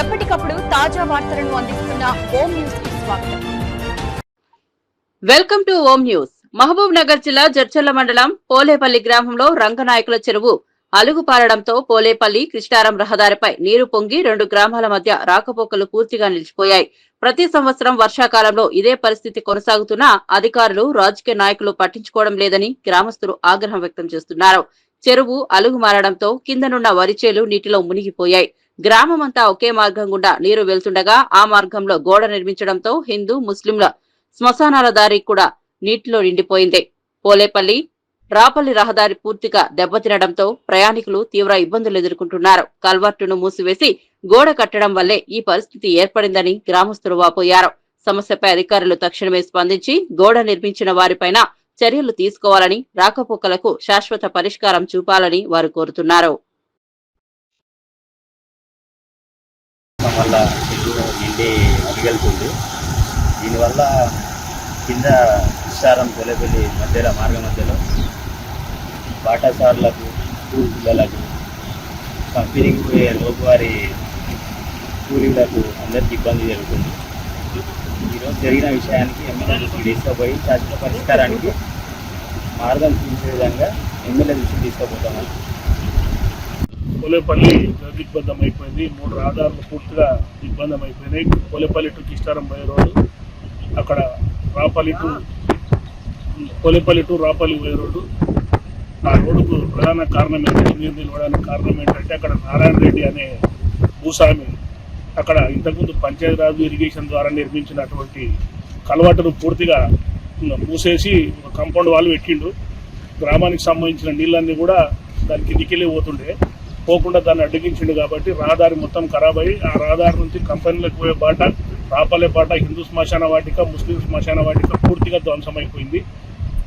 ఎప్పటికప్పుడు తాజా వార్తలను అందిస్తున్న ఓం న్యూస్కి స్వాగతం. Welcome to Om news. Mahabubnagar జిల్లా జడ్చర్ల మండలం పోలేపల్లి గ్రామంలో రంగనాయకుల చెరువు అలుగు పారడంతో పోలేపల్లి కృష్ణారం రహదారిపై నీరు పొంగి రెండు గ్రామాల మధ్య రాకపోకలు పూర్తిగా నిలిచిపోయాయి. ప్రతి సంవత్సరం వర్షాకాలంలో ఇదే పరిస్థితి కొనసాగుతున్నా అధికారులు రాజకీయ నాయకులు పట్టించుకోవడం లేదని గ్రామస్తులు ఆగ్రహం వ్యక్తం చేస్తున్నారు. చెరువు అలుగు మారడంతో కిందనున్న వరిచేలు నీటిలో మునిగిపోయాయి. గ్రామమంతా ఒకే మార్గం గుండా నీరు వెళ్తుండగా ఆ మార్గంలో గోడ నిర్మించడంతో హిందూ ముస్లింల శ్మశానాల దారి కూడా నీటిలో నిండిపోయింది. పోలేపల్లి రాపల్లి రహదారి పూర్తిగా దెబ్బతినడంతో ప్రయాణికులు తీవ్ర ఇబ్బందులు ఎదుర్కొంటున్నారు. కల్వర్టును మూసివేసి గోడ కట్టడం వల్లే ఈ పరిస్థితి ఏర్పడిందని గ్రామస్తులు వాపోయారు. సమస్యపై అధికారులు తక్షణమే స్పందించి గోడ నిర్మించిన వారిపైన చర్యలు తీసుకోవాలని రాకపోకలకు శాశ్వత పరిష్కారం చూపాలని వారు కోరుతున్నారు. వల్ల చెరువు నిండి అడిగెళ్తుంది. దీనివల్ల కింద విస్తారం తొలబెల్లి మధ్యలో మార్గ మధ్యలో పాఠశాలలకు స్కూల్ పిల్లలకు కంపెనీకి పోయే లోపువారి కూలీలకు అందరికీ ఇబ్బంది జరుగుతుంది. ఈరోజు జరిగిన విషయానికి ఎమ్మెల్యే దృష్టి తీసుకుపోయి శాశ్వత పరిష్కారానికి మార్గం చూసే విధంగా ఎమ్మెల్యే దృష్టి తీసుకుపోతామని కొలేపల్లి దిగ్బంధం అయిపోయింది మూడు రహదారులు పూర్తిగా దిగ్బంధం అయిపోయినాయి కొలేపల్లి టు కిష్టారం పోయే రోడ్డు. అక్కడ రాపల్లి టు కొలేపల్లి టు రాపల్లి పోయే రోడ్డు. ఆ రోడ్డుకు ప్రధాన కారణం ఏంటంటే నీరు నిలవడానికి కారణం ఏంటంటే అక్కడ నారాయణ రెడ్డి అనే భూస్వామి అక్కడ ఇంతకుముందు పంచాయతీరాజు ఇరిగేషన్ ద్వారా నిర్మించినటువంటి కలవాటును పూర్తిగా మూసేసి ఒక కాంపౌండ్ వాళ్ళు పెట్టిండు. గ్రామానికి సంబంధించిన నీళ్ళన్నీ కూడా దాని కిందికెళ్ళి పోతుండే. పోకుండా దాన్ని అడ్డగించిండు కాబట్టి రహదారి మొత్తం ఖరాబ్ అయ్యి ఆ రహదారి నుంచి కంపెనీలకు పోయే బాట రాపలే బాట హిందూ శ్మశాన వాటిక ముస్లిం శ్మశాన వాటిక పూర్తిగా ధ్వంసమైపోయింది.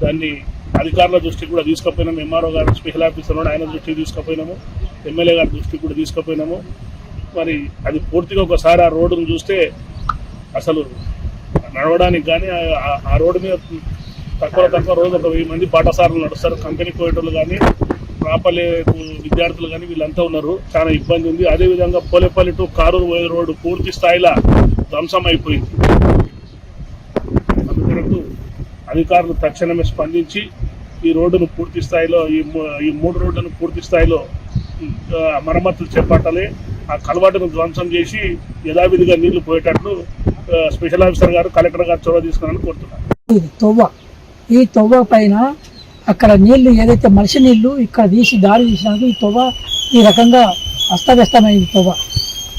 దాన్ని అధికారుల దృష్టికి కూడా తీసుకుపోయినాము ఎంఆర్ఓ గారు స్పెషల్ ఆఫీసర్లో ఆయన దృష్టికి తీసుకుపోయినాము. ఎమ్మెల్యే గారి దృష్టికి కూడా తీసుకుపోయినాము. మరి అది పూర్తిగా ఒకసారి ఆ రోడ్డును చూస్తే అసలు నడవడానికి కానీ ఆ- ఆ రోడ్డు మీద తక్కువ తక్కువ రోజు ఒక వెయ్యి మంది పాఠశాలలు నడుస్తారు. కంపెనీకి పోయేటోళ్ళు కానీ రాపలే విద్యార్థులు కానీ వీళ్ళంతా ఉన్నారు. చాలా ఇబ్బంది ఉంది. అదేవిధంగా పోలేపల్లి టు కారూరు పోయే రోడ్డు పూర్తి స్థాయిలో ధ్వంసం అయిపోయింది. అందుకొరకు అధికారులు తక్షణమే స్పందించి ఈ రోడ్డును పూర్తి స్థాయిలో ఈ ఈ మూడు రోడ్లను పూర్తి స్థాయిలో మరమ్మతులు చేపట్టాలి. ఆ కలవాటును ధ్వంసం చేసి యథావిధిగా నీళ్ళు పోయేటట్లు స్పెషల్ ఆఫీసర్ గారు కలెక్టర్ గారు చొరవ తీసుకున్నాను కోరుతున్నారు. ఇది తొవ్వ ఈ తొవ్వ పైన అక్కడ నీళ్ళు ఏదైతే మనిషి నీళ్ళు ఇక్కడ తీసి దారి తీసినందుకు ఈ తొవ ఈ రకంగా అస్తవ్యస్తమైంది తొవ.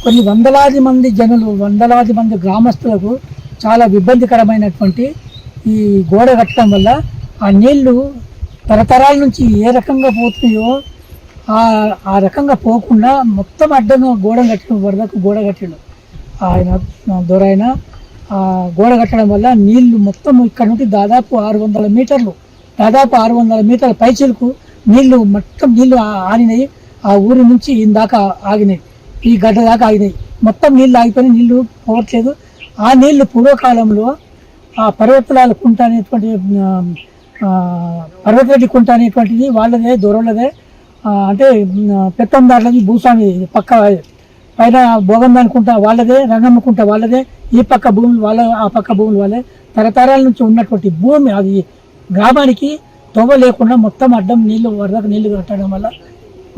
కొన్ని వందలాది మంది జనులు వందలాది మంది గ్రామస్తులకు చాలా ఇబ్బందికరమైనటువంటి ఈ గోడ కట్టడం వల్ల ఆ నీళ్ళు తరతరాల నుంచి ఏ రకంగా పోతున్నాయో ఆ ఆ రకంగా పోకుండా మొత్తం అడ్డను గోడ కట్టిన వరదకు గోడ కట్టాడు. ఆయన దొరైన ఆ గోడ కట్టడం వల్ల నీళ్ళు మొత్తం ఇక్కడ నుండి దాదాపు ఆరు వందల మీటర్లు దాదాపు ఆరు వందల మీటర్ల పైచిలకు నీళ్ళు మొత్తం నీళ్ళు ఆరినాయి ఆ ఊరి నుంచి ఇందాక ఆగినాయి. ఈ గడ్డ దాకా ఆగినాయి. మొత్తం నీళ్ళు ఆగిపోయిన నీళ్ళు పోవట్లేదు. ఆ నీళ్ళు పూర్వకాలంలో ఆ పర్వతలాల కుంట అనేటువంటి పర్వతరెడ్డి కుంట అనేటువంటిది వాళ్ళదే దూరంలోదే. అంటే పెత్తందారులది భూస్వామి పక్క పైన భోగం అనుకుంటా వాళ్ళదే రంగమ్ముకుంటా వాళ్ళదే ఈ పక్క భూములు వాళ్ళ ఆ పక్క భూములు వాళ్ళే. తరతరాల నుంచి ఉన్నటువంటి భూమి అది గ్రామానికి తొవ్వ లేకుండా మొత్తం అడ్డం నీళ్ళు వరదకు నీళ్ళు కట్టడం వల్ల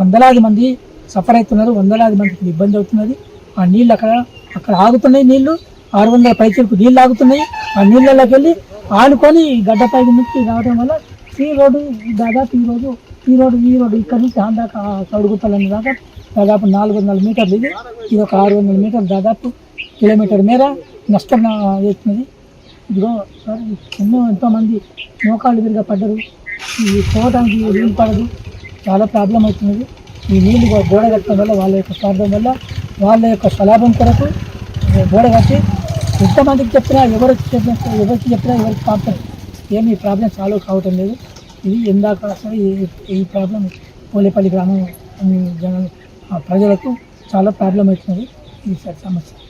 వందలాది మంది సఫర్ అవుతున్నారు వందలాది మందికి ఇబ్బంది అవుతున్నది. ఆ నీళ్ళు అక్కడ అక్కడ ఆగుతున్నాయి నీళ్ళు ఆరు వందల పైచలకు నీళ్ళు ఆగుతున్నాయి. ఆ నీళ్ళలోకి వెళ్ళి ఆనుకొని గడ్డపై నుంచి రావడం వల్ల ఈ రోడ్డు దాదాపు ఈ రోజు ఈ రోడ్డు ఈ రోడ్డు ఇక్కడ నుంచి ఆన్ దాకా దాకా దాదాపు నాలుగు వందల మీటర్లు ఇది. ఇది ఒక ఆరు వందల మీటర్లు దాదాపు కిలోమీటర్ మేర నష్టం వస్తుంది ఇదిగో సార్ ఎన్నో ఎంతోమంది మోకాళ్ళు విరిగా పడ్డరు. ఈ పోవడానికి నీళ్ళు పడదు. చాలా ప్రాబ్లం అవుతున్నది. ఈ నీళ్ళు గోడ కట్టడం వల్ల వాళ్ళ యొక్క స్వార్థం వల్ల వాళ్ళ యొక్క స్వలాభం కొరకు గోడ కట్టి ఎంతమందికి చెప్పినా ఎవరికి చెప్పినా ఎవరికి చెప్పినా ఎవరికి ప్రాబ్లం ఏమి ఈ ప్రాబ్లం సాల్వ్ కావటం లేదు. ఇది ఎందాక సరే ఈ- ఈ ప్రాబ్లం పోలేపల్లి గ్రామం జన ప్రజలకు చాలా ప్రాబ్లం అవుతున్నది. ఈ సమస్య.